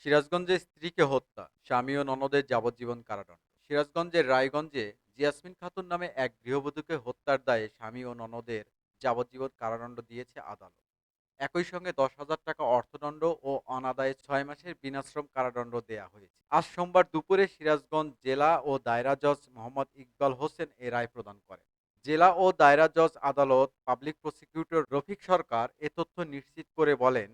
সিরাজগঞ্জে স্ত্রীকে হত্যা, স্বামী ও ননদের যাবজ্জীবন কারাদণ্ড। সিরাজগঞ্জের রায়গঞ্জে জিয়াসমিন খাতুন নামে এক গৃহবধূকে হত্যার দায়ে স্বামী ও ননদের যাবজ্জীবন কারাদণ্ড দিয়েছে আদালত। একই সঙ্গে দশ হাজার টাকা অর্থদণ্ড ও অনাদায়ে ছয় মাসের বিনাশ্রম কারাদণ্ড দেয়া হয়েছে। আজ সোমবার দুপুরে সিরাজগঞ্জ জেলা ও দায়রা জজ মোহাম্মদ ইকবাল হোসেন এ রায় প্রদান করেন। জেলা ও দায়রা জজ আদালত পাবলিক প্রসিকিউটর রফিক সরকার এ তথ্য নিশ্চিত করে বলেন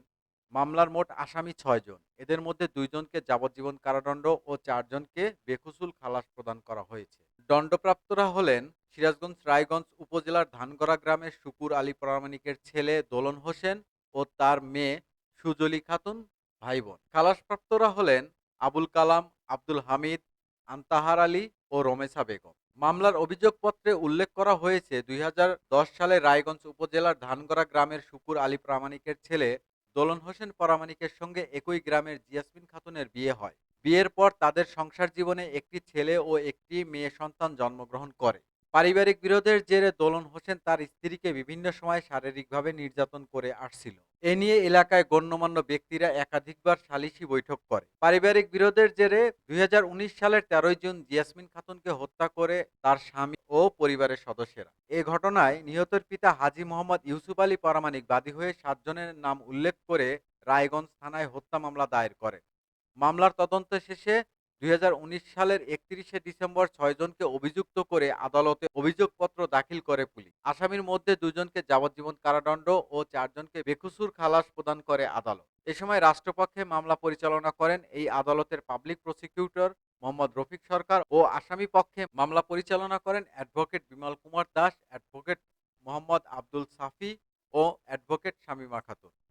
মামলার মোট আসামি ছয়জন এদের মধ্যে দুইজনকে যাবজ্জীবন কারাদণ্ড ও চারজনকে বেকসুল খালাস প্রদান করা হয়েছে। দণ্ডপ্রাপ্তরা হলেন সিরাজগঞ্জ রায়গঞ্জ উপজেলার ধানগড়া গ্রামের শুকুর আলী প্রামাণিকের ছেলে দোলন হোসেন ও তার মেয়ে সুজলি খাতুন ভাই বোন খালাসপ্রাপ্তরা হলেন আবুল কালাম, আব্দুল হামিদ, আন্তাহার আলী ও রমেশা বেগম। মামলার অভিযোগপত্রে উল্লেখ করা হয়েছে, দুই হাজার দশ সালে রায়গঞ্জ উপজেলার ধানগড়া গ্রামের শুকুর আলী প্রামাণিকের ছেলে দোলন হোসেন পরামানিকের সঙ্গে একই গ্রামের জিয়াসমিন খাতুনের বিয়ে হয়। বিয়ের পর তাদের সংসার জীবনে একটি ছেলে ও একটি মেয়ে সন্তান জন্মগ্রহণ করে। পারিবারিক বিরোধের জেরে দোলন হোসেন তার স্ত্রীকে বিভিন্ন সময় শারীরিকভাবে নির্যাতন করে আসছিল। এ নিয়ে এলাকায় গণ্যমান্য ব্যক্তিরা একাধিকবার সালিশি বৈঠক করে। পারিবারিক বিরোধের জেরে দুই হাজার উনিশ সালের তেরোই জুন জিয়াসমিন খাতুনকে হত্যা করে তার স্বামী ও পরিবারের সদস্যরা। এ ঘটনায় নিহতের পিতা হাজি মোহাম্মদ ইউসুফ আলী পরামানিক বাদী হয়ে সাতজনের নাম উল্লেখ করে রায়গঞ্জ থানায় হত্যা মামলা দায়ের করেন মামলার তদন্ত শেষে দুই হাজার উনিশ সালের একত্রিশে ডিসেম্বর ছয়জনকে অভিযুক্ত করে আদালতে অভিযোগপত্র দাখিল করে পুলিশ। আসামির মধ্যে দুজনকে যাবজ্জীবন কারাদণ্ড ও চারজনকে বেকসুর খালাস প্রদান করে আদালত। এ সময় রাষ্ট্রপক্ষে মামলা পরিচালনা করেন এই আদালতের পাবলিক প্রসিকিউটর মোহাম্মদ রফিক সরকার ও আসামি পক্ষে মামলা পরিচালনা করেন অ্যাডভোকেট বিমল কুমার দাস, অ্যাডভোকেট মোহাম্মদ আব্দুল সাফি ও অ্যাডভোকেট শামীমা খাতুন।